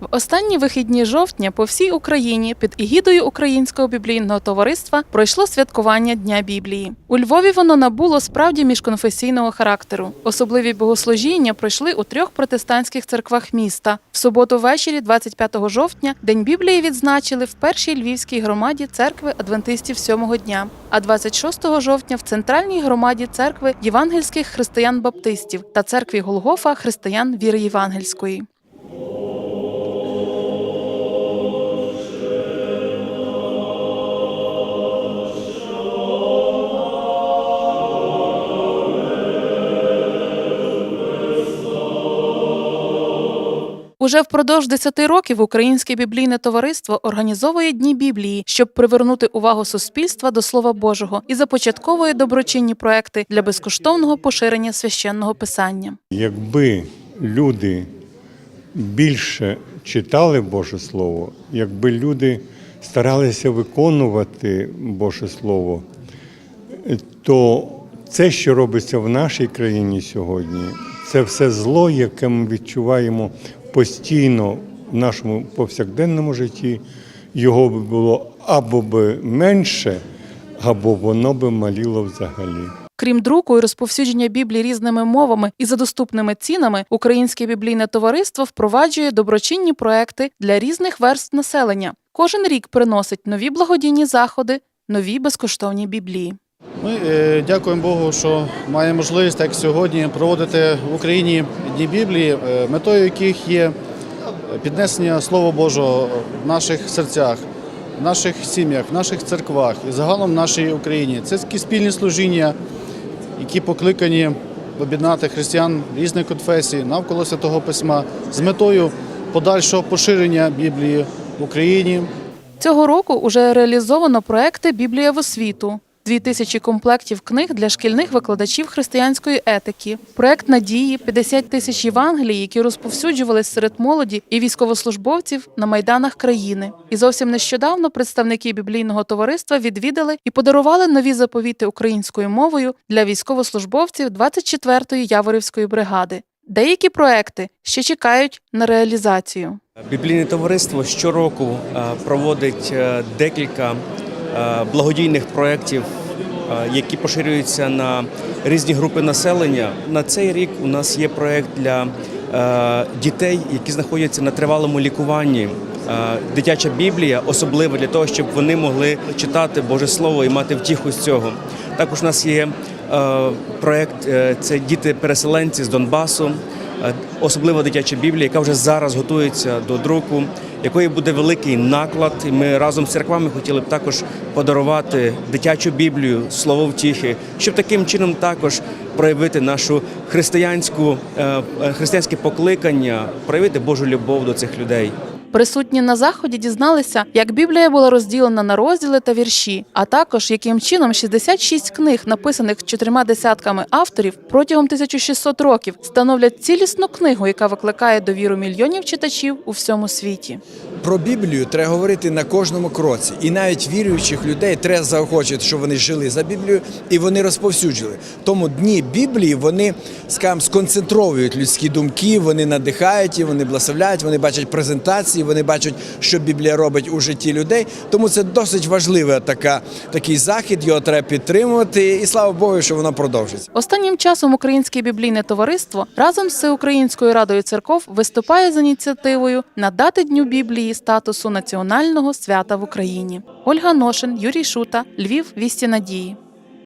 В останні вихідні жовтня по всій Україні під егідою Українського біблійного товариства пройшло святкування Дня Біблії. У Львові воно набуло справді міжконфесійного характеру. Особливі богослужіння пройшли у трьох протестантських церквах міста. В суботу ввечері, 25 жовтня, День Біблії відзначили в першій львівській громаді церкви адвентистів сьомого дня. А 26 жовтня в центральній громаді церкви євангельських християн-баптистів та церкві Голгофа християн віри євангельської. Уже впродовж 10 років Українське біблійне товариство організовує Дні Біблії, щоб привернути увагу суспільства до Слова Божого і започатковує доброчинні проекти для безкоштовного поширення священного писання. Якби люди більше читали Боже Слово, якби люди старалися виконувати Боже Слово, то це, що робиться в нашій країні сьогодні, це все зло, яке ми відчуваємо постійно в нашому повсякденному житті, його би було або би менше, або воно би маліло взагалі. Крім друку і розповсюдження Біблії різними мовами і за доступними цінами, Українське біблійне товариство впроваджує доброчинні проекти для різних верств населення. Кожен рік приносить нові благодійні заходи, нові безкоштовні біблії. Ми е, дякуємо Богу, що маємо можливість так сьогодні проводити в Україні Дні Біблії, е, метою яких є піднесення Слова Божого в наших серцях, в наших сім'ях, в наших церквах і загалом в нашій Україні. Це такі спільні служіння, які покликані об'єднати християн різних конфесій навколо Святого Письма з метою подальшого поширення Біблії в Україні. Цього року уже реалізовано проекти Біблія в освіту. Дві тисячі комплектів книг для шкільних викладачів християнської етики, проект надії, 50 тисяч Євангелій, які розповсюджувались серед молоді і військовослужбовців на майданах країни. І зовсім нещодавно представники біблійного товариства відвідали і подарували нові заповіти українською мовою для військовослужбовців 24-ї Яворівської бригади. Деякі проекти ще чекають на реалізацію. Біблійне товариство щороку е, проводить е, декілька благодійних проєктів, е, які поширюються на різні групи населення. На цей рік у нас є проєкт для е, дітей, які знаходяться на тривалому лікуванні. Е, Дитяча Біблія, особливо для того, щоб вони могли читати Боже Слово і мати втіху з цього. Також у нас є е, проєкт е, це діти-переселенці з Донбасу. Е, особлива дитяча Біблія, яка вже зараз готується до друку, якої буде великий наклад. І ми разом з церквами хотіли б також подарувати дитячу Біблію, слово втіхи, щоб таким чином також проявити нашу християнську е, е, християнське покликання, проявити Божу любов до цих людей. Присутні на заході дізналися, як Біблія була розділена на розділи та вірші, а також яким чином 66 книг, написаних чотирма десятками авторів протягом 1600 років, становлять цілісну книгу, яка викликає довіру мільйонів читачів у всьому світі. Про Біблію треба говорити на кожному кроці, і навіть віруючих людей треба заохочувати, щоб вони жили за Біблією і вони розповсюджили. Тому дні Біблії вони скажімо, сконцентровують людські думки, вони надихають, і вони благословляють, вони бачать презентації, вони бачать, що Біблія робить у житті людей. Тому це досить важливий така, такий захід. Його треба підтримувати. І слава Богу, що воно продовжиться. Останнім часом Українське біблійне товариство разом з Всеукраїнською радою церков виступає з ініціативою надати Дню Біблії статусу національного свята в Україні. Ольга Ношин, Юрій Шута, Львів, Вісті Надії.